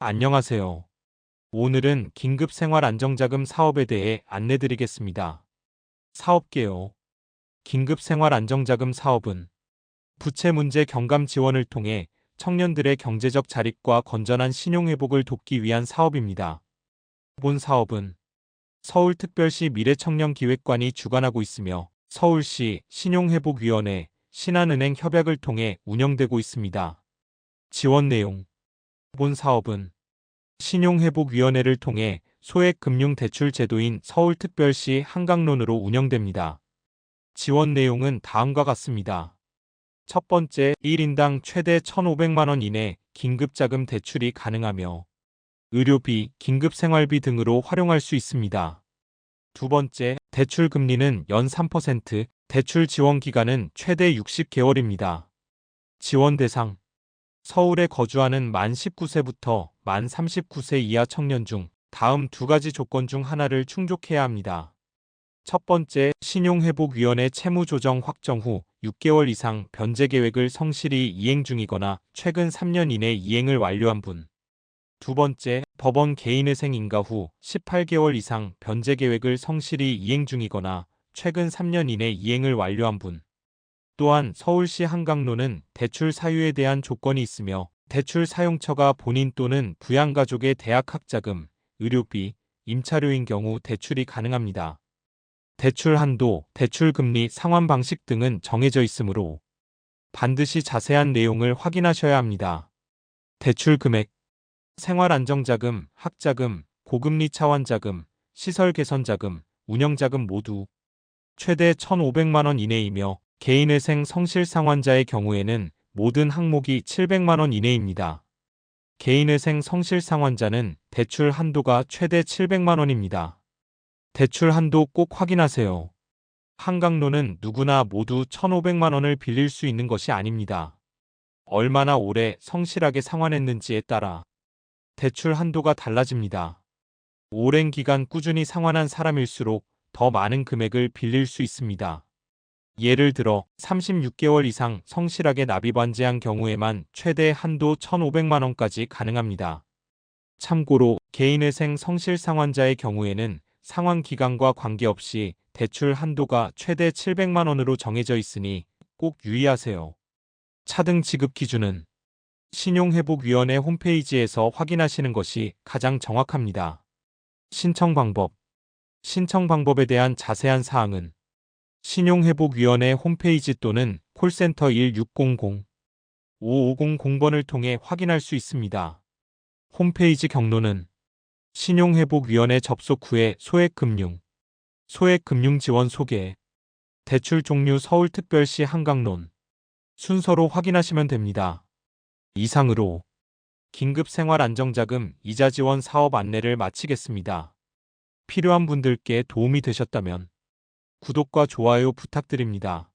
안녕하세요. 오늘은 긴급 생활 안정자금 사업에 대해 안내드리겠습니다. 사업개요. 긴급 생활 안정자금 사업은 부채 문제 경감 지원을 통해 청년들의 경제적 자립과 건전한 신용 회복을 돕기 위한 사업입니다. 본 사업은 서울특별시 미래청년기획관이 주관하고 있으며 서울시 신용회복위원회, 신한은행 협약을 통해 운영되고 있습니다. 지원 내용 본 사업은 신용회복위원회를 통해 소액금융대출 제도인 서울특별시 한강론으로 운영됩니다. 지원 내용은 다음과 같습니다. 첫 번째, 1인당 최대 1,500만원 이내 긴급자금 대출이 가능하며 의료비, 긴급생활비 등으로 활용할 수 있습니다. 두 번째, 대출 금리는 연 3%, 대출 지원 기간은 최대 60개월입니다. 지원 대상 서울에 거주하는 만 19세부터 만 39세 이하 청년 중 다음 두 가지 조건 중 하나를 충족해야 합니다. 첫 번째, 신용회복위원회 채무조정 확정 후 6개월 이상 변제 계획을 성실히 이행 중이거나 최근 3년 이내 이행을 완료한 분. 두 번째, 법원 개인회생 인가 후 18개월 이상 변제 계획을 성실히 이행 중이거나 최근 3년 이내 이행을 완료한 분. 또한 서울시 한강로는 대출 사유에 대한 조건이 있으며 대출 사용처가 본인 또는 부양가족의 대학 학자금, 의료비, 임차료인 경우 대출이 가능합니다. 대출 한도, 대출 금리, 상환 방식 등은 정해져 있으므로 반드시 자세한 내용을 확인하셔야 합니다. 대출 금액, 생활안정자금, 학자금, 고금리 차환자금, 시설 개선자금, 운영자금 모두 최대 1,500만원 이내이며 개인회생 성실상환자의 경우에는 모든 항목이 700만원 이내입니다. 개인회생 성실상환자는 대출 한도가 최대 700만원입니다. 대출 한도 꼭 확인하세요. 한강로는 누구나 모두 1,500만원을 빌릴 수 있는 것이 아닙니다. 얼마나 오래 성실하게 상환했는지에 따라 대출 한도가 달라집니다. 오랜 기간 꾸준히 상환한 사람일수록 더 많은 금액을 빌릴 수 있습니다. 예를 들어 36개월 이상 성실하게 납입완제한 경우에만 최대 한도 1,500만 원까지 가능합니다. 참고로 개인회생 성실상환자의 경우에는 상환 기간과 관계없이 대출 한도가 최대 700만 원으로 정해져 있으니 꼭 유의하세요. 차등 지급 기준은 신용회복위원회 홈페이지에서 확인하시는 것이 가장 정확합니다. 신청 방법 신청 방법에 대한 자세한 사항은 신용회복위원회 홈페이지 또는 콜센터 1600 5500번을 통해 확인할 수 있습니다. 홈페이지 경로는 신용회복위원회 접속 후에 소액금융, 소액금융지원 소개, 대출 종류 서울특별시 한강론 순서로 확인하시면 됩니다. 이상으로 긴급생활안정자금 이자지원 사업 안내를 마치겠습니다. 필요한 분들께 도움이 되셨다면 구독과 좋아요 부탁드립니다.